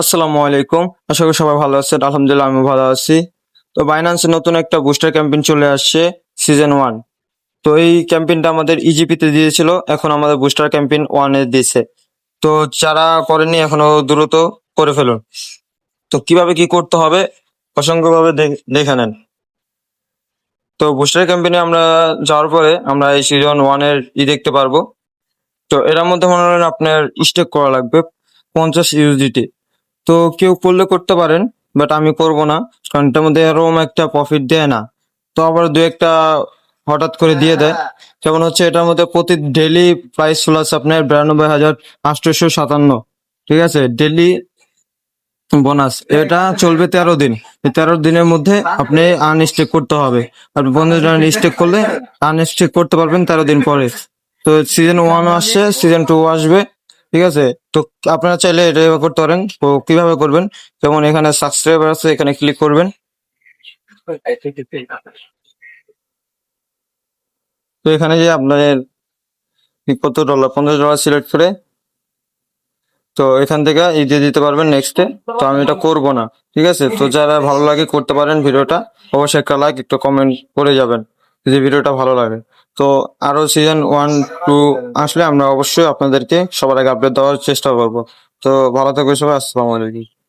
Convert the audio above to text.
আসসালামু আলাইকুম। আশা করি সবাই ভালো আছেন। আলহামদুলিল্লাহ আমি ভালো আছি। তো বাইন্যান্সে নতুন একটা বুস্টার ক্যাম্পেইন চলে আসছে সিজন ওয়ান তো এই ক্যাম্পেইনটা আমাদের ইজিপিতে দিয়েছিল। এখন আমাদের বুস্টার ক্যাম্পেইন ওয়ানে দিয়েছে। তো যারা করেনি এখনও দ্রুত করে ফেলুন। তো কীভাবে কি করতে হবে, অসংখ্যভাবে দেখ- নেন। তো বুস্টার ক্যাম্পেইনে আমরা যাওয়ার পরে আমরা এই সিজন ওয়ানের ই দেখতে পারব। তো এটার মধ্যে মনে হয় আপনার স্টেক করা লাগবে পঞ্চাশ ইউজিটি তো কেউ করলে করতে পারেন বাট আমি করব না, কারণ এটার মধ্যে এরকম একটা প্রফিট দেয় না। তো আবার দু একটা হঠাৎ করে দিয়ে দেয়। যেমন হচ্ছে এটার মধ্যে প্রতি ডেলি প্রাইস চলে আছে আপনার বিরানব্বই হাজার আটশোশো সাতান্ন, ঠিক আছে? ডেলি বোনাস এটা চলবে তেরো দিন। তেরো দিনের মধ্যে আপনি আনস্টেক করতে হবে। আর বন্ধু স্টেক করলে আনস্টেক করতে পারবেন তেরো দিন পরে। তো সিজন ওয়ান আসছে সিজন টু আসবে। ঠিক আছে? তো আপনারা চাইলে এটা করতে পারেন। তো কীভাবে করবেন? যেমন এখানে সাবস্ক্রাইবার আছে, এখানে ক্লিক করবেন। তো এখানে যে আপনার কত ডলার পঞ্চাশ ডলার সিলেক্ট করে। তো এখান থেকে এই দিয়ে দিতে পারবেন নেক্সটে তো আমি এটা করব না। ঠিক আছে? তো যারা ভালো লাগে করতে পারেন ভিডিওটা, অবশ্যই একটা লাইক একটু কমেন্ট করে যাবেন। যদি ভিডিওটা ভালো লাগে। তো আরও সিজন ওয়ান টু আসলে আমরা অবশ্যই আপনাদেরকে সবার আগে আপডেট দেওয়ার চেষ্টা করব। তো ভালো থাকবে সবাই, আসসালামু আলাইকুম।